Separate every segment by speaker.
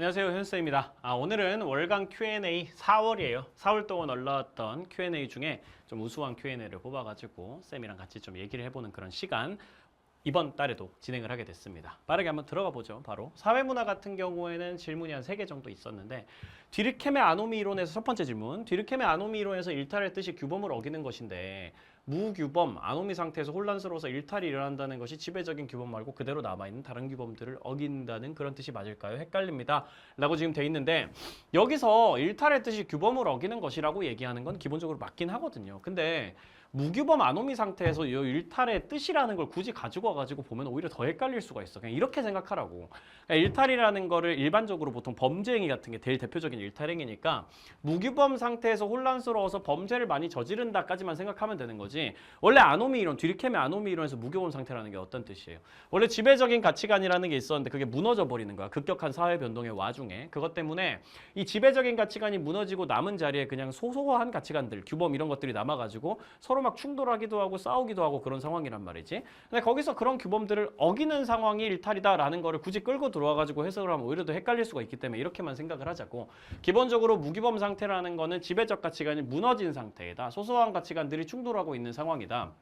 Speaker 1: 안녕하세요 현수입니다. 아, 오늘은 월간 Q&A 4월이에요. 4월 동안 올라왔던 Q&A 중에 좀 우수한 Q&A를 뽑아가지고 쌤이랑 같이 좀 얘기를 해보는 그런 시간 이번 달에도 진행을 하게 됐습니다. 빠르게 한번 들어가 보죠. 바로 사회문화 같은 경우에는 질문이 한 세 개 정도 있었는데 뒤르케메 아노미 이론에서 첫 번째 질문 뒤르케메 아노미 이론에서 일탈의 뜻이 규범을 어기는 것인데 무규범 아노미 상태에서 혼란스러워서 일탈이 일어난다는 것이 지배적인 규범 말고 그대로 남아있는 다른 규범들을 어긴다는 그런 뜻이 맞을까요? 헷갈립니다. 라고 지금 돼 있는데 여기서 일탈의 뜻이 규범을 어기는 것이라고 얘기하는 건 기본적으로 맞긴 하거든요. 근데 무규범 아노미 상태에서 이 일탈의 뜻이라는 걸 굳이 가지고 와가지고 보면 오히려 더 헷갈릴 수가 있어. 그냥 이렇게 생각하라고. 그러니까 일탈이라는 거를 일반적으로 보통 범죄 행위 같은 게 제일 대표적인 일탈 행위니까 무규범 상태에서 혼란스러워서 범죄를 많이 저지른다까지만 생각하면 되는 거지. 원래 아노미 이론, 뒤르케메 아노미 이론에서 무규범 상태라는 게 어떤 뜻이에요? 원래 지배적인 가치관이라는 게 있었는데 그게 무너져 버리는 거야. 급격한 사회 변동의 와중에. 그것 때문에 이 지배적인 가치관이 무너지고 남은 자리에 그냥 소소한 가치관들, 규범 이런 것들이 남아가지고 서로 막 충돌하기도 하고 싸우기도 하고 그런 상황이란 말이지. 근데 거기서 그런 규범들을 어기는 상황이 일탈이다라는 거를 굳이 끌고 들어와가지고 해석을 하면 오히려 더 헷갈릴 수가 있기 때문에 이렇게만 생각을 하자고. 기본적으로 무규범 상태라는 거는 지배적 가치관이 무너진 상태이다. 소소한 가치관들이 충돌하고 있는 상황이다.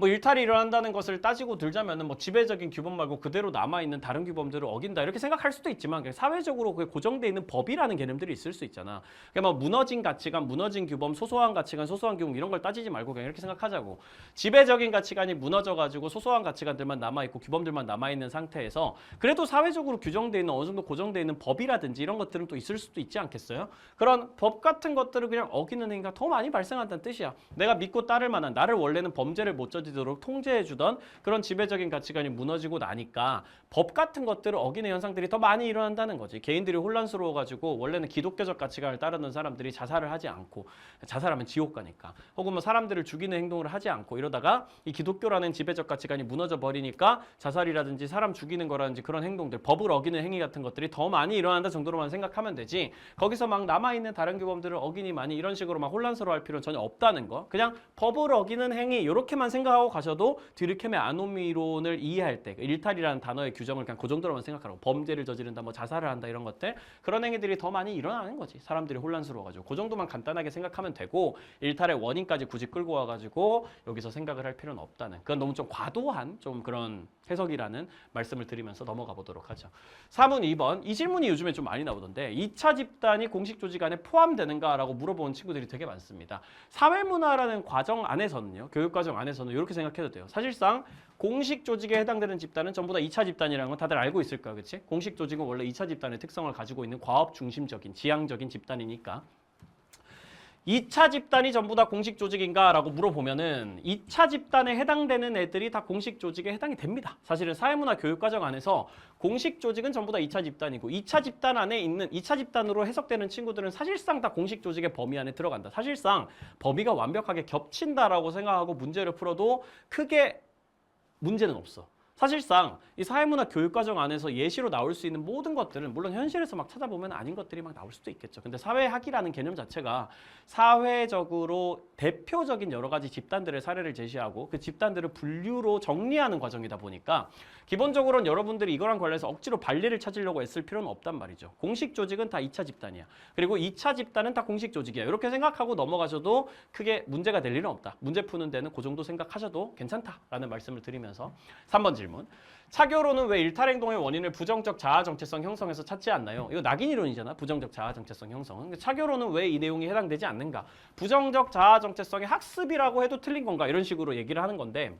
Speaker 1: 뭐 일탈이 일어난다는 것을 따지고 들자면은 뭐 지배적인 규범 말고 그대로 남아 있는 다른 규범들을 어긴다 이렇게 생각할 수도 있지만 그냥 사회적으로 그게 고정돼 있는 법이라는 개념들이 있을 수 있잖아. 그러니까 뭐 무너진 가치관, 무너진 규범, 소소한 가치관, 소소한 규범 이런 걸 따지지 말고 그냥 이렇게 생각하자고. 지배적인 가치관이 무너져 가지고 소소한 가치관들만 남아 있고 규범들만 남아 있는 상태에서 그래도 사회적으로 규정돼 있는 어느 정도 고정돼 있는 법이라든지 이런 것들은 또 있을 수도 있지 않겠어요? 그런 법 같은 것들을 그냥 어기는 행위가 더 많이 발생한다는 뜻이야. 내가 믿고 따를 만한 나를 원래는 범죄를 못 저지 도록 통제해 주던 그런 지배적인 가치관이 무너지고 나니까 법 같은 것들을 어기는 현상들이 더 많이 일어난다는 거지. 개인들이 혼란스러워 가지고 원래는 기독교적 가치관을 따르는 사람들이 자살을 하지 않고 자살하면 지옥 가니까 혹은 뭐 사람들을 죽이는 행동을 하지 않고 이러다가 이 기독교라는 지배적 가치관이 무너져 버리니까 자살이라든지 사람 죽이는 거라든지 그런 행동들 법을 어기는 행위 같은 것들이 더 많이 일어난다 정도로만 생각하면 되지 거기서 막 남아 있는 다른 규범들을 어기니 많이 이런 식으로 막 혼란스러워할 필요는 전혀 없다는 거 그냥 법을 어기는 행위 이렇게만 생각하고 가셔도 뒤르케메 아노미론을 이해할 때 일탈이라는 단어의 규정을 그냥 그 정도로만 생각하라고 범죄를 저지른다 뭐 자살을 한다 이런 것들 그런 행위들이 더 많이 일어나는 거지 사람들이 혼란스러워가지고 그 정도만 간단하게 생각하면 되고 일탈의 원인까지 굳이 끌고 와가지고 여기서 생각을 할 필요는 없다는 그건 너무 좀 과도한 좀 그런 해석이라는 말씀을 드리면서 넘어가 보도록 하죠. 3문 2번 이 질문이 요즘에 좀 많이 나오던데 2차 집단이 공식 조직 안에 포함되는가라고 물어보는 친구들이 되게 많습니다. 사회문화라는 과정 안에서는요. 교육과정 안에서는 이렇게 생각해도 돼요. 사실상 공식 조직에 해당되는 집단은 전부 다 2차 집단이라는 건 다들 알고 있을 거야. 그렇지? 공식 조직은 원래 2차 집단의 특성을 가지고 있는 과업 중심적인 지향적인 집단이니까 2차 집단이 전부 다 공식 조직인가라고 물어보면은 2차 집단에 해당되는 애들이 다 공식 조직에 해당이 됩니다. 사실은 사회문화 교육 과정 안에서 공식 조직은 전부 다 2차 집단이고 2차 집단 안에 있는 2차 집단으로 해석되는 친구들은 사실상 다 공식 조직의 범위 안에 들어간다. 사실상 범위가 완벽하게 겹친다라고 생각하고 문제를 풀어도 크게 문제는 없어. 사실상 이 사회문화 교육 과정 안에서 예시로 나올 수 있는 모든 것들은 물론 현실에서 막 찾아보면 아닌 것들이 막 나올 수도 있겠죠. 근데 사회학이라는 개념 자체가 사회적으로 대표적인 여러 가지 집단들의 사례를 제시하고 그 집단들을 분류로 정리하는 과정이다 보니까 기본적으로는 여러분들이 이거랑 관련해서 억지로 반리를 찾으려고 애쓸 필요는 없단 말이죠. 공식 조직은 다 2차 집단이야. 그리고 2차 집단은 다 공식 조직이야. 이렇게 생각하고 넘어가셔도 크게 문제가 될 일은 없다. 문제 푸는 데는 그 정도 생각하셔도 괜찮다라는 말씀을 드리면서 3번 질문. 차교로는 왜 일탈 행동의 원인을 부정적 자아 정체성 형성에서 찾지 않나요? 이거 낙인 이론이잖아. 부정적 자아 정체성 형성은. 차교로는 왜 이 내용이 해당되지 않는가? 부정적 자아 정체성의 학습이라고 해도 틀린 건가? 이런 식으로 얘기를 하는 건데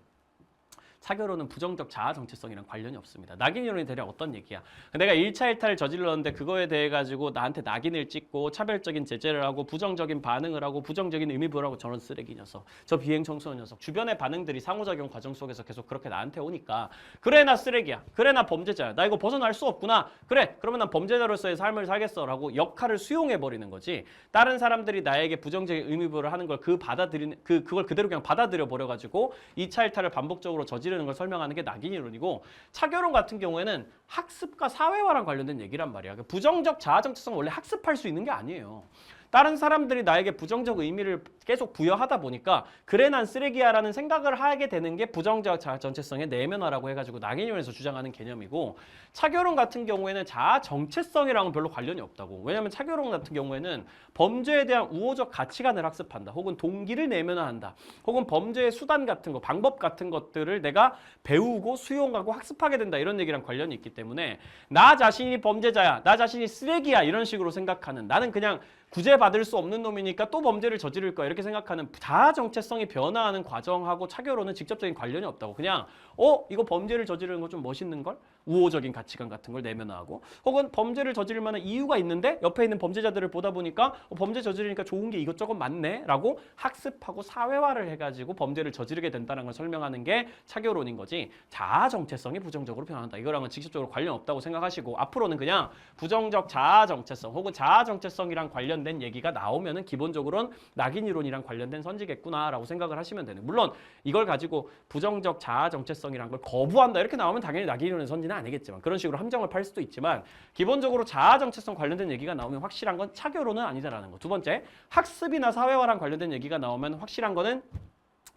Speaker 1: 차교로는 부정적 자아 정체성이랑 관련이 없습니다. 낙인 이론이 대략 어떤 얘기야? 내가 1차 일탈을 저질렀는데 그거에 대해 가지고 나한테 낙인을 찍고 차별적인 제재를 하고 부정적인 반응을 하고 부정적인 의미 부여하고 저런 쓰레기 녀석, 저 비행 청소년 녀석, 주변의 반응들이 상호작용 과정 속에서 계속 그렇게 나한테 오니까 그래 나 쓰레기야, 그래 나 범죄자야, 나 이거 벗어날 수 없구나, 그래 그러면 난 범죄자로서의 삶을 살겠어라고 역할을 수용해 버리는 거지. 다른 사람들이 나에게 부정적인 의미 부여를 하는 걸 그 받아들이는 그 그걸 그대로 그냥 받아들여 버려 가지고 2차 일탈을 반복적으로 저지 르는 걸 설명하는 게 낙인 이론이고 차교론 같은 경우에는 학습과 사회화랑 관련된 얘기란 말이야. 그 부정적 자아 정체성 원래 학습할 수 있는 게 아니에요. 다른 사람들이 나에게 부정적 의미를 계속 부여하다 보니까 그래 난 쓰레기야라는 생각을 하게 되는 게 부정적 자아 정체성의 내면화라고 해가지고 낙인론에서 주장하는 개념이고 차결론 같은 경우에는 자아 정체성이랑은 별로 관련이 없다고. 왜냐하면 차결론 같은 경우에는 범죄에 대한 우호적 가치관을 학습한다. 혹은 동기를 내면화한다. 혹은 범죄의 수단 같은 거, 방법 같은 것들을 내가 배우고 수용하고 학습하게 된다. 이런 얘기랑 관련이 있기 때문에 나 자신이 범죄자야, 나 자신이 쓰레기야 이런 식으로 생각하는 나는 그냥 구제받을 수 없는 놈이니까 또 범죄를 저지를 거야. 이렇게 생각하는 자아 정체성이 변화하는 과정하고 차결론은 직접적인 관련이 없다고. 그냥 어? 이거 범죄를 저지르는 거 좀 멋있는 걸 우호적인 가치관 같은 걸 내면화하고 혹은 범죄를 저지를 만한 이유가 있는데 옆에 있는 범죄자들을 보다 보니까 어, 범죄 저지르니까 좋은 게 이것저것 많네 라고 학습하고 사회화를 해가지고 범죄를 저지르게 된다는 걸 설명하는 게 차결론인 거지. 자아 정체성이 부정적으로 변한다. 이거랑은 직접적으로 관련 없다고 생각하시고 앞으로는 그냥 부정적 자아 정체성 혹은 자아 정체성이랑 관련된 얘기가 나오면은 기본적으로는 낙인 이론이랑 관련된 선지겠구나라고 생각을 하시면 되는. 물론 이걸 가지고 부정적 자아 정체성이란 걸 거부한다 이렇게 나오면 당연히 낙인 이론의 선지는 아니겠지만 그런 식으로 함정을 팔 수도 있지만 기본적으로 자아 정체성 관련된 얘기가 나오면 확실한 건 차교로는 아니다라는 거. 두 번째, 학습이나 사회화랑 관련된 얘기가 나오면 확실한 거는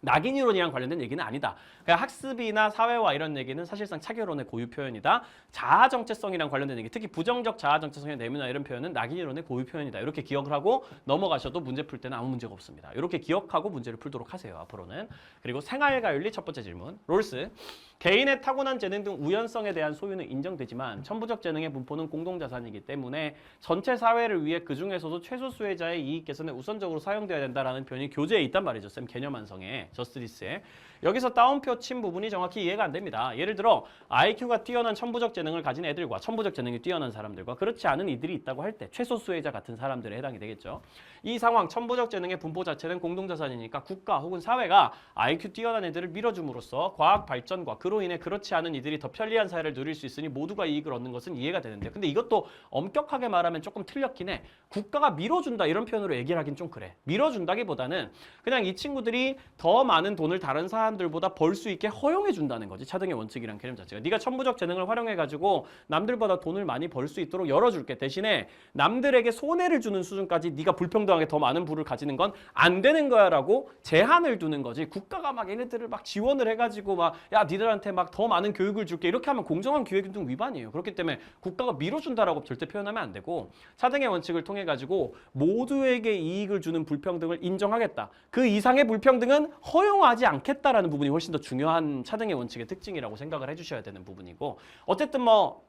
Speaker 1: 낙인 이론이랑 관련된 얘기는 아니다. 그러니까 학습이나 사회화 이런 얘기는 사실상 차결론의 고유 표현이다. 자아 정체성이랑 관련된 얘기, 특히 부정적 자아 정체성의 내면화 이런 표현은 낙인 이론의 고유 표현이다. 이렇게 기억을 하고 넘어가셔도 문제 풀 때는 아무 문제가 없습니다. 이렇게 기억하고 문제를 풀도록 하세요. 앞으로는. 그리고 생활과윤리 첫 번째 질문. 롤스. 개인의 타고난 재능 등 우연성에 대한 소유는 인정되지만 천부적 재능의 분포는 공동자산이기 때문에 전체 사회를 위해 그 중에서도 최소 수혜자의 이익 개선에 우선적으로 사용되어야 된다라는 표현이 교재에 있단 말이죠. 쌤 개념 완성에 저스티스에 여기서 따옴표 친 부분이 정확히 이해가 안 됩니다. 예를 들어 IQ가 뛰어난 천부적 재능을 가진 애들과 천부적 재능이 뛰어난 사람들과 그렇지 않은 이들이 있다고 할 때 최소 수혜자 같은 사람들에 해당이 되겠죠. 이 상황 천부적 재능의 분포 자체는 공동자산이니까 국가 혹은 사회가 IQ 뛰어난 애들을 밀어줌으로써 과학 발전과 그로 인해 그렇지 않은 이들이 더 편리한 사회를 누릴 수 있으니 모두가 이익을 얻는 것은 이해가 되는데 근데 이것도 엄격하게 말하면 조금 틀렸긴 해. 국가가 밀어준다 이런 표현으로 얘기를 하긴 좀 그래. 밀어준다기보다는 그냥 이 친구들이 더 많은 돈을 다른 사람들보다 벌수 있게 허용해 준다는 거지. 차등의 원칙이란 개념 자체가. 네가 천부적 재능을 활용해 가지고 남들보다 돈을 많이 벌 수 있도록 열어 줄게. 대신에 남들에게 손해를 주는 수준까지 네가 불평등하게 더 많은 부를 가지는 건 안 되는 거야라고 제한을 두는 거지. 국가가 막 얘네들을 막 지원을 해 가지고 막 야 니들한테 막 더 많은 교육을 줄게 이렇게 하면 공정한 기회균등 위반이에요. 그렇기 때문에 국가가 밀어준다라고 절대 표현하면 안 되고 차등의 원칙을 통해 가지고 모두에게 이익을 주는 불평등을 인정하겠다. 그 이상의 불평등은 허용하지 않겠다라는 부분이 훨씬 더한 차등의 원칙의 특징이라고 생각을 해주셔야 되는 부분이고 어쨌든 뭐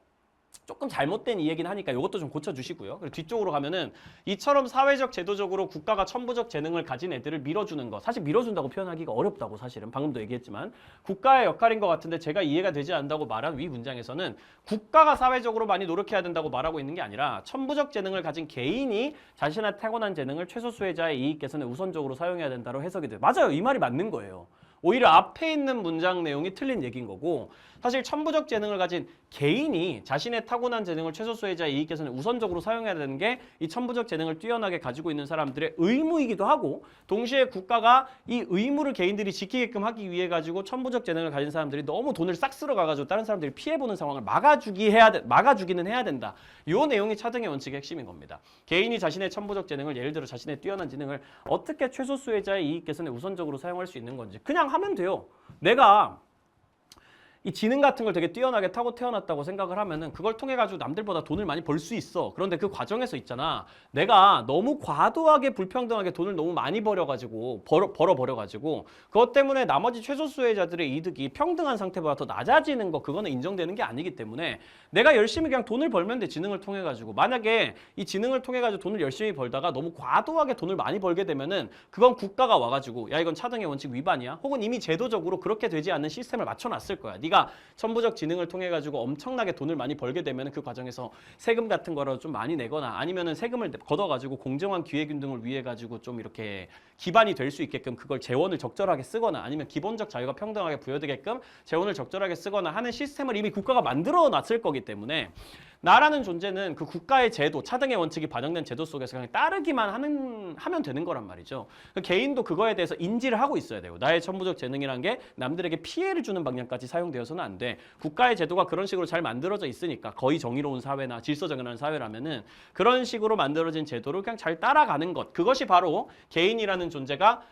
Speaker 1: 조금 잘못된 이야기는 하니까 이것도 좀 고쳐주시고요. 그리고 뒤쪽으로 가면은 이처럼 사회적 제도적으로 국가가 천부적 재능을 가진 애들을 밀어주는 거 사실 밀어준다고 표현하기가 어렵다고 사실은 방금도 얘기했지만 국가의 역할인 것 같은데 제가 이해가 되지 않는다고 말한 위 문장에서는 국가가 사회적으로 많이 노력해야 된다고 말하고 있는 게 아니라 천부적 재능을 가진 개인이 자신의 타고난 재능을 최소 수혜자의 이익 개선에 우선적으로 사용해야 된다고 해석이 돼요. 맞아요. 이 말이 맞는 거예요. 오히려 앞에 있는 문장 내용이 틀린 얘기인 거고 사실 천부적 재능을 가진 개인이 자신의 타고난 재능을 최소 수혜자의 이익 개선에 우선적으로 사용해야 되는 게 이 천부적 재능을 뛰어나게 가지고 있는 사람들의 의무이기도 하고 동시에 국가가 이 의무를 개인들이 지키게끔 하기 위해 가지고 천부적 재능을 가진 사람들이 너무 돈을 싹 쓸어 가가지고 다른 사람들이 피해 보는 상황을 막아주기 해야 돼, 막아주기는 해야 된다. 요 내용이 차등의 원칙의 핵심인 겁니다. 개인이 자신의 천부적 재능을 예를 들어 자신의 뛰어난 재능을 어떻게 최소 수혜자의 이익 개선에 우선적으로 사용할 수 있는 건지 그냥 하면 돼요. 내가 이 지능 같은 걸 되게 뛰어나게 타고 태어났다고 생각을 하면은 그걸 통해 가지고 남들보다 돈을 많이 벌 수 있어. 그런데 그 과정에서 있잖아. 내가 너무 과도하게 불평등하게 돈을 너무 많이 벌여 가지고 벌어 벌어 버려 가지고 그것 때문에 나머지 최소 수혜자들의 이득이 평등한 상태보다 더 낮아지는 거 그거는 인정되는 게 아니기 때문에 내가 열심히 그냥 돈을 벌면 돼. 지능을 통해 가지고. 만약에 이 지능을 통해 가지고 돈을 열심히 벌다가 너무 과도하게 돈을 많이 벌게 되면은 그건 국가가 와 가지고 야 이건 차등의 원칙 위반이야. 혹은 이미 제도적으로 그렇게 되지 않는 시스템을 맞춰 놨을 거야. 네가 천부적 지능을 통해 가지고 엄청나게 돈을 많이 벌게 되면 그 과정에서 세금 같은 거를 좀 많이 내거나 아니면은 세금을 걷어 가지고 공정한 기회균 등을 위해 가지고 좀 이렇게 기반이 될 수 있게끔 그걸 재원을 적절하게 쓰거나 아니면 기본적 자유가 평등하게 부여되게끔 재원을 적절하게 쓰거나 하는 시스템을 이미 국가가 만들어 놨을 거기 때문에 나라는 존재는 그 국가의 제도, 차등의 원칙이 반영된 제도 속에서 그냥 따르기만 하는 하면 되는 거란 말이죠. 그 개인도 그거에 대해서 인지를 하고 있어야 돼요. 나의 천부적 재능이란 게 남들에게 피해를 주는 방향까지 사용되어 되어서는 안 돼. 국가의 제도가 그런 식으로 잘 만들어져 있으니까 거의 정의로운 사회나 질서 정연한 사회라면은 그런 식으로 만들어진 제도를 그냥 잘 따라가는 것. 그것이 바로 개인이라는 존재가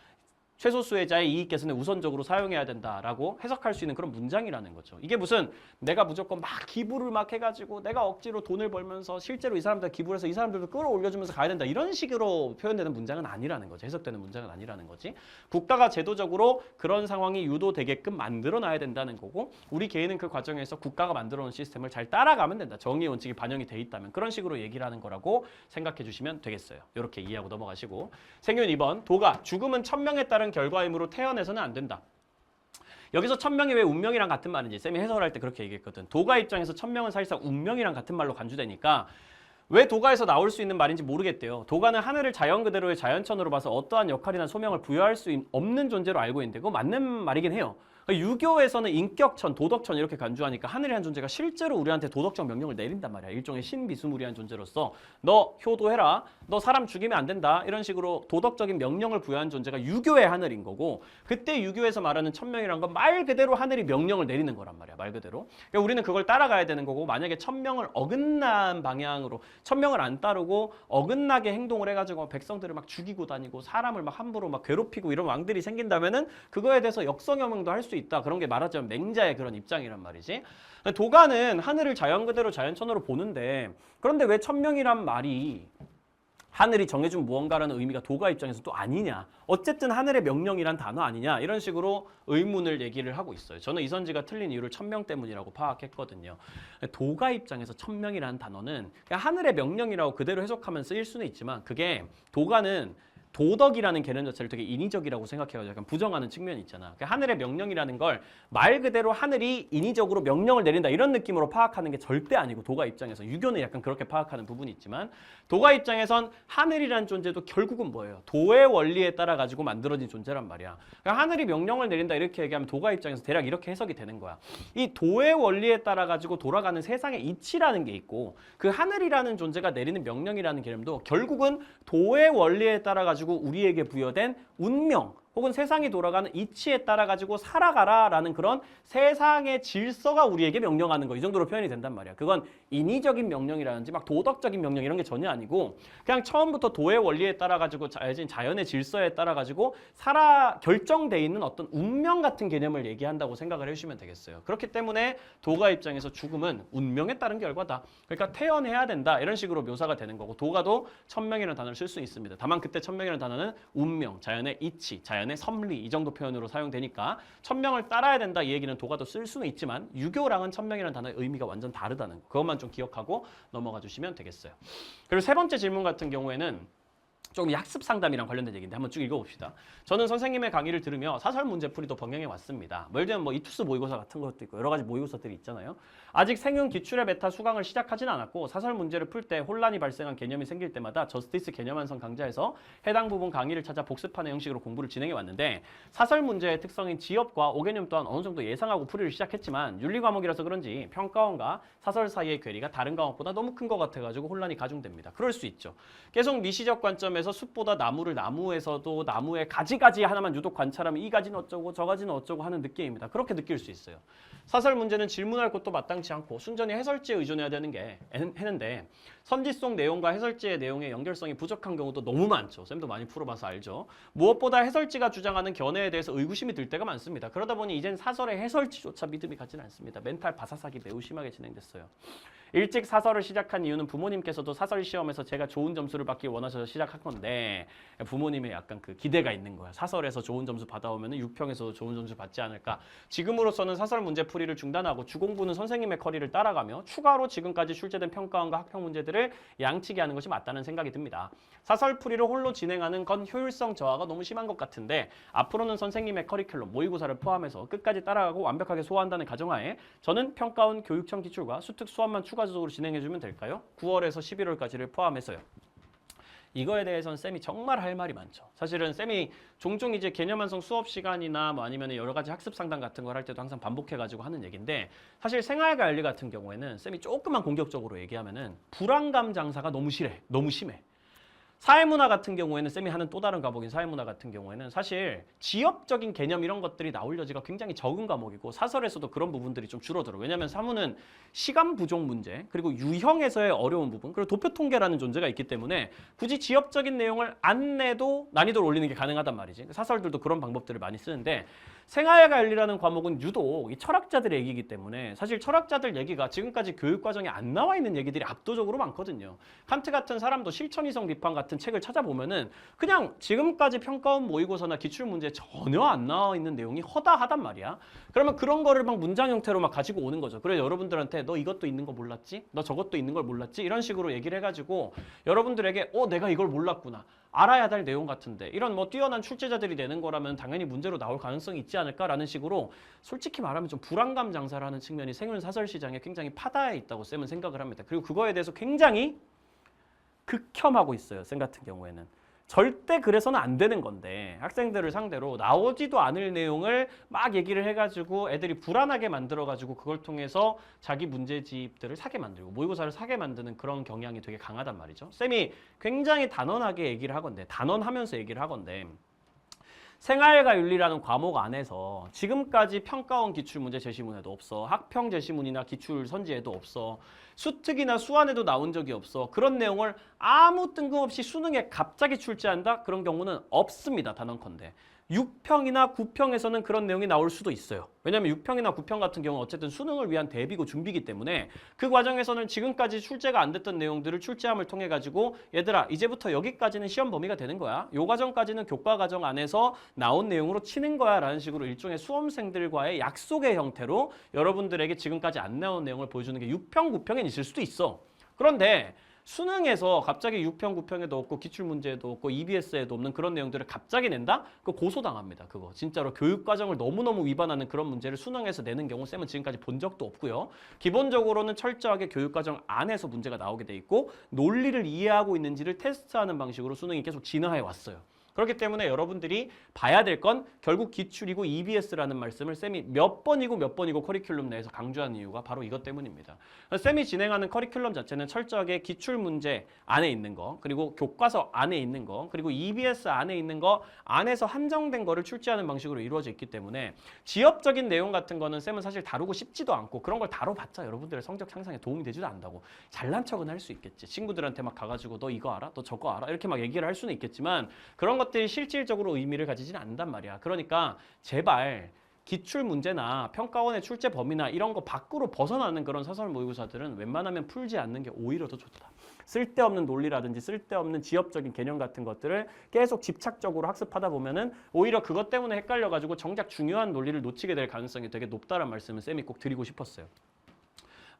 Speaker 1: 최소 수혜자의 이익 개선에 우선적으로 사용해야 된다라고 해석할 수 있는 그런 문장이라는 거죠. 이게 무슨 내가 무조건 막 기부를 막 해가지고 내가 억지로 돈을 벌면서 실제로 이 사람들 기부를 해서 이 사람들도 끌어올려주면서 가야 된다 이런 식으로 표현되는 문장은 아니라는 거죠. 해석되는 문장은 아니라는 거지. 국가가 제도적으로 그런 상황이 유도되게끔 만들어놔야 된다는 거고 우리 개인은 그 과정에서 국가가 만들어놓은 시스템을 잘 따라가면 된다. 정의 원칙이 반영이 돼 있다면 그런 식으로 얘기를 하는 거라고 생각해 주시면 되겠어요. 이렇게 이해하고 넘어가시고 생윤 2번 도가 죽음은 천명에 따른 결과이므로 태어내서는 안 된다. 여기서 천명이 왜 운명이랑 같은 말인지 쌤이 해설할 때 그렇게 얘기했거든. 도가 입장에서 천명은 사실상 운명이랑 같은 말로 간주되니까 왜 도가에서 나올 수 있는 말인지 모르겠대요. 도가는 하늘을 자연 그대로의 자연천으로 봐서 어떠한 역할이나 소명을 부여할 수 있- 없는 존재로 알고 있는데 그거 맞는 말이긴 해요. 유교에서는 인격천, 도덕천 이렇게 간주하니까 하늘이라는 존재가 실제로 우리한테 도덕적 명령을 내린단 말이야. 일종의 신비스무리한 존재로서 너 효도해라, 너 사람 죽이면 안 된다 이런 식으로 도덕적인 명령을 부여한 존재가 유교의 하늘인 거고 그때 유교에서 말하는 천명이란 건 말 그대로 하늘이 명령을 내리는 거란 말이야. 말 그대로. 그러니까 우리는 그걸 따라가야 되는 거고 만약에 천명을 어긋난 방향으로 천명을 안 따르고 어긋나게 행동을 해가지고 백성들을 막 죽이고 다니고 사람을 막 함부로 막 괴롭히고 이런 왕들이 생긴다면은 그거에 대해서 역성혐응도 할 수 있다. 그런 게 말하자면 맹자의 그런 입장이란 말이지. 도가는 하늘을 자연 그대로 자연천으로 보는데 그런데 왜 천명이란 말이 하늘이 정해준 무언가라는 의미가 도가 입장에서 또 아니냐. 어쨌든 하늘의 명령이란 단어 아니냐. 이런 식으로 의문을 얘기를 하고 있어요. 저는 이선지가 틀린 이유를 천명 때문이라고 파악했거든요. 도가 입장에서 천명이라는 단어는 하늘의 명령이라고 그대로 해석하면 쓰일 수는 있지만 그게 도가는 도덕이라는 개념 자체를 되게 인위적이라고 생각해가지고 약간 부정하는 측면이 있잖아. 그러니까 하늘의 명령이라는 걸 말 그대로 하늘이 인위적으로 명령을 내린다 이런 느낌으로 파악하는 게 절대 아니고 도가 입장에서 유교는 약간 그렇게 파악하는 부분이 있지만 도가 입장에선 하늘이라는 존재도 결국은 뭐예요? 도의 원리에 따라 가지고 만들어진 존재란 말이야. 그러니까 하늘이 명령을 내린다 이렇게 얘기하면 도가 입장에서 대략 이렇게 해석이 되는 거야. 이 도의 원리에 따라 가지고 돌아가는 세상의 이치라는 게 있고 그 하늘이라는 존재가 내리는 명령이라는 개념도 결국은 도의 원리에 따라 가지고 우리에게 부여된 운명 혹은 세상이 돌아가는 이치에 따라 가지고 살아가라라는 그런 세상의 질서가 우리에게 명령하는 거 이 정도로 표현이 된단 말이야. 그건 인위적인 명령이라든지 막 도덕적인 명령 이런 게 전혀 아니고 그냥 처음부터 도의 원리에 따라 가지고 자연의 질서에 따라 가지고 살아 결정돼 있는 어떤 운명 같은 개념을 얘기한다고 생각을 해주시면 되겠어요. 그렇기 때문에 도가 입장에서 죽음은 운명에 따른 결과다. 그러니까 태어내야 된다 이런 식으로 묘사가 되는 거고 도가도 천명이라는 단어를 쓸 수 있습니다. 다만 그때 천명이라는 단어는 운명, 자연의 이치, 자연 의 섭리 이 정도 표현으로 사용되니까 천명을 따라야 된다 이 얘기는 도가도 쓸 수는 있지만 유교랑은 천명이라는 단어의 의미가 완전 다르다는 거. 그것만 좀 기억하고 넘어가 주시면 되겠어요. 그리고 세 번째 질문 같은 경우에는 조금 학습 상담이랑 관련된 얘기인데 한번 쭉 읽어봅시다. 저는 선생님의 강의를 들으며 사설 문제풀이도 병행해 왔습니다. 뭐 예를 들면 뭐 이투스 모의고사 같은 것도 있고 여러 가지 모의고사들이 있잖아요. 아직 생윤 기출의 베타 수강을 시작하진 않았고 사설 문제를 풀 때 혼란이 발생한 개념이 생길 때마다 저스티스 개념 완성 강좌에서 해당 부분 강의를 찾아 복습하는 형식으로 공부를 진행해 왔는데 사설 문제의 특성인 지엽과 오개념 또한 어느 정도 예상하고 풀이를 시작했지만 윤리 과목이라서 그런지 평가원과 사설 사이의 괴리가 다른 과목보다 너무 큰 것 같아가지고 혼란이 가중됩니다. 그럴 수 있죠. 계속 미시적 관점에서 숲보다 나무를 나무에서도 나무의 가지가지 하나만 유독 관찰하면 이 가지는 어쩌고 저 가지는 어쩌고 하는 느낌입니다. 그렇게 느낄 수 있어요. 사설 문제는 질문할 것도 마땅치 않고 순전히 해설지에 의존해야 되는 게 했- 했는데 선지송 내용과 해설지의 내용의 연결성이 부족한 경우도 너무 많죠. 쌤도 많이 풀어봐서 알죠. 무엇보다 해설지가 주장하는 견해에 대해서 의구심이 들 때가 많습니다. 그러다 보니 이젠 사설의 해설지조차 믿음이 가진 않습니다. 멘탈 바사삭이 매우 심하게 진행됐어요. 일찍 사설을 시작한 이유는 부모님께서도 사설 시험에서 제가 좋은 점수를 받기 원하셔서 시작한 건데 부모님의 약간 그 기대가 있는 거야. 사설에서 좋은 점수 받아오면 육평에서도 좋은 점수 받지 않을까. 지금으로서는 사설 문제 풀이를 중단하고 주공부는 선생님의 커리를 따라가며 추가로 지금까지 출제된 평가원과 학평 문제들을 양치게 하는 것이 맞다는 생각이 듭니다. 사설 풀이를 홀로 진행하는 건 효율성 저하가 너무 심한 것 같은데 앞으로는 선생님의 커리큘럼 모의고사를 포함해서 끝까지 따라가고 완벽하게 소화한다는 가정하에 저는 평가원 교육청 기출과 수특 수업만 추가 적으로 진행해주면 될까요? 9월에서 11월까지를 포함해서요. 이거에 대해서는 쌤이 정말 할 말이 많죠. 사실은 쌤이 종종 이제 개념 완성 수업 시간이나 뭐 아니면 여러 가지 학습 상담 같은 걸 할 때도 항상 반복해가지고 하는 얘기인데 사실 생활 관리 같은 경우에는 쌤이 조금만 공격적으로 얘기하면은 불안감 장사가 너무 심해, 너무 심해. 사회문화 같은 경우에는 쌤이 하는 또 다른 과목인 사회문화 같은 경우에는 사실 지역적인 개념 이런 것들이 나올 여지가 굉장히 적은 과목이고 사설에서도 그런 부분들이 좀 줄어들어요. 왜냐하면 사무는 시간 부족 문제 그리고 유형에서의 어려운 부분 그리고 도표 통계라는 존재가 있기 때문에 굳이 지역적인 내용을 안 내도 난이도를 올리는 게 가능하단 말이지. 사설들도 그런 방법들을 많이 쓰는데 생활과 윤리라는 과목은 유독 이 철학자들의 얘기이기 때문에 사실 철학자들 얘기가 지금까지 교육 과정에 안 나와 있는 얘기들이 압도적으로 많거든요. 칸트 같은 사람도 실천이성 비판 같은 책을 찾아보면은 그냥 지금까지 평가원 모의고사나 기출 문제에 전혀 안 나와 있는 내용이 허다하단 말이야. 그러면 그런 거를 막 문장 형태로 막 가지고 오는 거죠. 그래 여러분들한테 너 이것도 있는 거 몰랐지? 너 저것도 있는 걸 몰랐지? 이런 식으로 얘기를 해가지고 여러분들에게 어 내가 이걸 몰랐구나. 알아야 될 내용 같은데 이런 뭐 뛰어난 출제자들이 내는 거라면 당연히 문제로 나올 가능성이 있지 않을까라는 식으로 솔직히 말하면 좀 불안감 장사를 하는 측면이 생윤 사설 시장에 굉장히 파다해 있다고 쌤은 생각을 합니다. 그리고 그거에 대해서 굉장히 극혐하고 있어요. 쌤 같은 경우에는. 절대 그래서는 안 되는 건데 학생들을 상대로 나오지도 않을 내용을 막 얘기를 해가지고 애들이 불안하게 만들어가지고 그걸 통해서 자기 문제집들을 사게 만들고 모의고사를 사게 만드는 그런 경향이 되게 강하단 말이죠. 쌤이 굉장히 단언하게 얘기를 하건데 단언하면서 얘기를 하건데 생활과 윤리라는 과목 안에서 지금까지 평가원 기출문제 제시문에도 없어 학평 제시문이나 기출 선지에도 없어 수특이나 수안에도 나온 적이 없어. 그런 내용을 아무 뜬금없이 수능에 갑자기 출제한다? 그런 경우는 없습니다 단언컨대 6평이나 9평에서는 그런 내용이 나올 수도 있어요. 왜냐하면 6평이나 9평 같은 경우는 어쨌든 수능을 위한 대비고 준비이기 때문에 그 과정에서는 지금까지 출제가 안 됐던 내용들을 출제함을 통해 가지고 얘들아 이제부터 여기까지는 시험 범위가 되는 거야. 요 과정까지는 교과 과정 안에서 나온 내용으로 치는 거야 라는 식으로 일종의 수험생들과의 약속의 형태로 여러분들에게 지금까지 안 나온 내용을 보여주는 게 6평, 9평엔 있을 수도 있어. 그런데 수능에서 갑자기 6평, 9평에도 없고 기출문제에도 없고 EBS에도 없는 그런 내용들을 갑자기 낸다? 그거 고소당합니다. 그거 진짜로 교육 과정을 너무너무 위반하는 그런 문제를 수능에서 내는 경우 쌤은 지금까지 본 적도 없고요. 기본적으로는 철저하게 교육 과정 안에서 문제가 나오게 돼 있고 논리를 이해하고 있는지를 테스트하는 방식으로 수능이 계속 진화해 왔어요. 그렇기 때문에 여러분들이 봐야 될 건 결국 기출이고 EBS라는 말씀을 쌤이 몇 번이고 몇 번이고 커리큘럼 내에서 강조한 이유가 바로 이것 때문입니다. 쌤이 진행하는 커리큘럼 자체는 철저하게 기출 문제 안에 있는 거, 그리고 교과서 안에 있는 거, 그리고 EBS 안에 있는 거 안에서 한정된 거를 출제하는 방식으로 이루어져 있기 때문에 지엽적인 내용 같은 거는 쌤은 사실 다루고 싶지도 않고 그런 걸 다뤄봤자 여러분들의 성적 향상에 도움이 되지도 않다고 잘난 척은 할 수 있겠지. 친구들한테 막 가가지고 너 이거 알아? 너 저거 알아? 이렇게 막 얘기를 할 수는 있겠지만 그런 것들이 실질적으로 의미를 가지지는 않는단 말이야. 그러니까 제발 기출 문제나 평가원의 출제 범위나 이런 거 밖으로 벗어나는 그런 사설 모의고사들은 웬만하면 풀지 않는 게 오히려 더 좋다. 쓸데없는 논리라든지 쓸데없는 지엽적인 개념 같은 것들을 계속 집착적으로 학습하다 보면은 오히려 그것 때문에 헷갈려 가지고 정작 중요한 논리를 놓치게 될 가능성이 되게 높다는 말씀을 쌤이 꼭 드리고 싶었어요.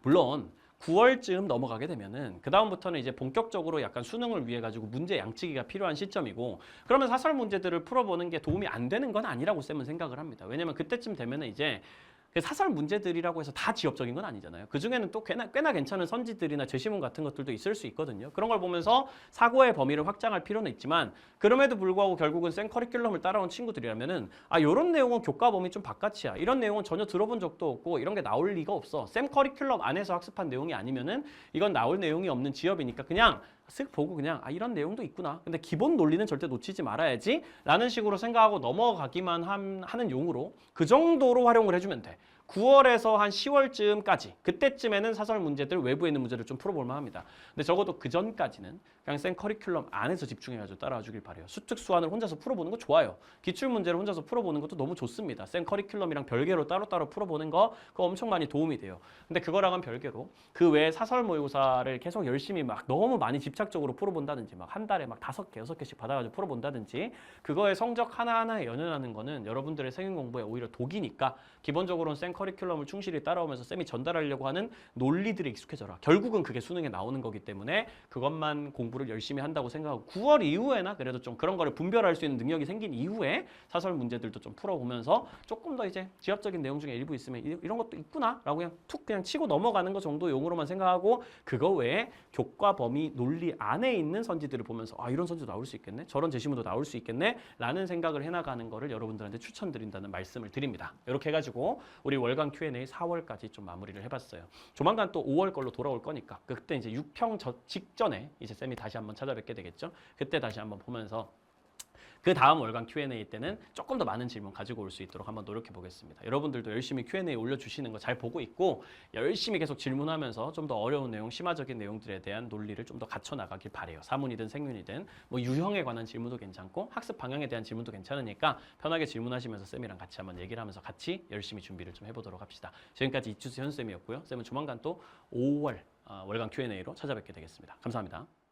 Speaker 1: 물론 9월쯤 넘어가게 되면은 그 다음부터는 이제 본격적으로 약간 수능을 위해 가지고 문제 양치기가 필요한 시점이고 그러면 사설 문제들을 풀어보는 게 도움이 안 되는 건 아니라고 쌤은 생각을 합니다. 왜냐면 그때쯤 되면은 이제 그 사설 문제들이라고 해서 다 지엽적인 건 아니잖아요. 그 중에는 또 꽤나, 꽤나 괜찮은 선지들이나 제시문 같은 것들도 있을 수 있거든요. 그런 걸 보면서 사고의 범위를 확장할 필요는 있지만 그럼에도 불구하고 결국은 생 커리큘럼을 따라온 친구들이라면은 아 이런 내용은 교과 범위 좀 바깥이야. 이런 내용은 전혀 들어본 적도 없고 이런 게 나올 리가 없어. 쌤 커리큘럼 안에서 학습한 내용이 아니면은 이건 나올 내용이 없는 지엽이니까 그냥 쓱 보고 그냥 아 이런 내용도 있구나. 근데 기본 논리는 절대 놓치지 말아야지 라는 식으로 생각하고 넘어가기만 함- 하는 용으로 그 정도로 활용을 해주면 돼. 9월에서 한 10월쯤까지 그때쯤에는 사설 문제들 외부에 있는 문제를 좀 풀어볼 만 합니다. 근데 적어도 그 전까지는 그냥 생 커리큘럼 안에서 집중해가지고 따라와 주길 바래요. 수특 수완을 혼자서 풀어보는 거 좋아요. 기출 문제를 혼자서 풀어보는 것도 너무 좋습니다. 생 커리큘럼이랑 별개로 따로따로 풀어보는 거 그거 엄청 많이 도움이 돼요. 근데 그거랑은 별개로 그 외에 사설 모의고사를 계속 열심히 막 너무 많이 집착적으로 풀어본다든지 막 한 달에 막 다섯 개 여섯 개씩 받아가지고 풀어본다든지 그거의 성적 하나하나에 연연하는 거는 여러분들의 생윤 공부에 오히려 독이니까 기본적으로는 생 커리큘럼 을 충실히 따라오면서 쌤이 전달하려고 하는 논리들에 익숙해져라. 결국은 그게 수능에 나오는 거기 때문에 그것만 공부를 열심히 한다고 생각하고 9월 이후에나 그래도 좀 그런 거를 분별할 수 있는 능력이 생긴 이후에 사설 문제들도 좀 풀어보면서 조금 더 이제 지엽적인 내용 중에 일부 있으면 이- 이런 것도 있구나 라고 그냥 툭 그냥 치고 넘어가는 거 정도 용으로만 생각하고 그거 외에 교과 범위 논리 안에 있는 선지들을 보면서 아 이런 선지도 나올 수 있겠네? 저런 제시문도 나올 수 있겠네? 라는 생각을 해나가는 거를 여러분들한테 추천드린다는 말씀을 드립니다. 이렇게 해가지고 우리 월간 Q&A 4월까지 좀 마무리를 해봤어요. 조만간 또 5월 걸로 돌아올 거니까 그때 이제 6평 저 직전에 이제 쌤이 다시 한번 찾아뵙게 되겠죠. 그때 다시 한번 보면서 그 다음 월간 Q&A 때는 조금 더 많은 질문 가지고 올 수 있도록 한번 노력해 보겠습니다. 여러분들도 열심히 Q&A 올려주시는 거 잘 보고 있고 열심히 계속 질문하면서 좀 더 어려운 내용, 심화적인 내용들에 대한 논리를 좀 더 갖춰 나가길 바래요. 사문이든 생윤이든 뭐 유형에 관한 질문도 괜찮고 학습 방향에 대한 질문도 괜찮으니까 편하게 질문하시면서 쌤이랑 같이 한번 얘기를 하면서 같이 열심히 준비를 좀 해보도록 합시다. 지금까지 이추수 현쌤이었고요. 쌤은 조만간 또 5월 어, 월간 Q&A로 찾아뵙게 되겠습니다. 감사합니다.